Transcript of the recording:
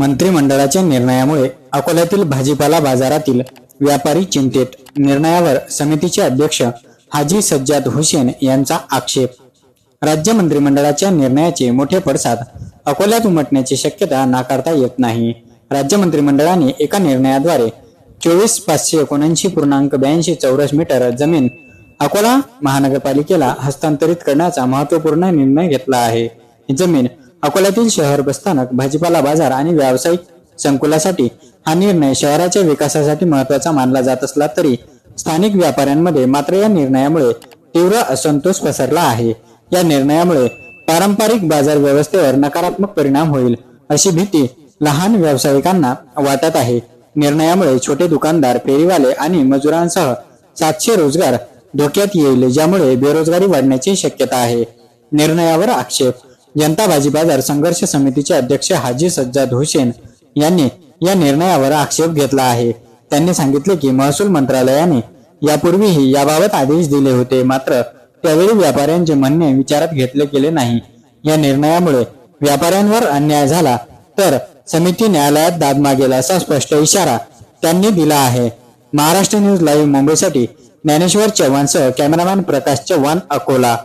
मंत्रिमंडळाच्या निर्णयामुळे अकोल्यातील भाजीपाला बाजारातील व्यापारी चिंतेत. निर्णयावर समितीचे अध्यक्ष हाजी सज्जाद हुसेन यांचा आक्षेप. राज्य मंत्रिमंडळाच्या निर्णयाचे मोठे पडसाद अकोल्यात उमटण्याची शक्यता नाकारता येत नाही. राज्य मंत्रिमंडळाने एका निर्णयाद्वारे चोवीस पाचशे एकोणऐंशी पूर्णांक ब्याऐंशी चौरस मीटर जमीन अकोला महानगरपालिकेला हस्तांतरित करण्याचा महत्त्वपूर्ण निर्णय घेतला आहे. ही जमीन अकोल्यातील शहर बसस्थानक भाजीपाला बाजार आणि व्यावसायिक संकुलासाठी हा निर्णय शहराच्या विकासासाठी महत्त्वाचा मानला जात असला तरी स्थानिक व्यापाऱ्यांमध्ये मात्र या निर्णयामुळे तीव्र असंतोष पसरला आहे. या निर्णयामुळे पारंपरिक बाजार व्यवस्थेवर नकारात्मक परिणाम होईल अशी भीती लहान व्यावसायिकांना वाटत आहे. निर्णयामुळे छोटे दुकानदार फेरीवाले आणि मजुरांसह सातशे रोजगार धोक्यात येईल ज्यामुळे बेरोजगारी वाढण्याची शक्यता आहे. निर्णयावर आक्षेप जनता भाजी बाजार संघर्ष समितीचे अध्यक्ष हाजी सज्जाद हुसेन यांनी या निर्णयावर आक्षेप घेतला आहे. त्यांनी सांगितले की महसूल मंत्रालयाने यापूर्वीही याबाबत आदेश दिले होते. मात्र त्यावेळी व्यापाऱ्यांचे म्हणणे विचारात घेतले गेले नाही. या निर्णयामुळे व्यापाऱ्यांवर अन्याय झाला तर समिती न्यायालयात दाद मागेल असा स्पष्ट इशारा त्यांनी दिला आहे. महाराष्ट्र न्यूज लाईव्ह मुंबईसाठी ज्ञानेश्वर चव्हाणसह कॅमेरामॅन प्रकाश चव्हाण अकोला.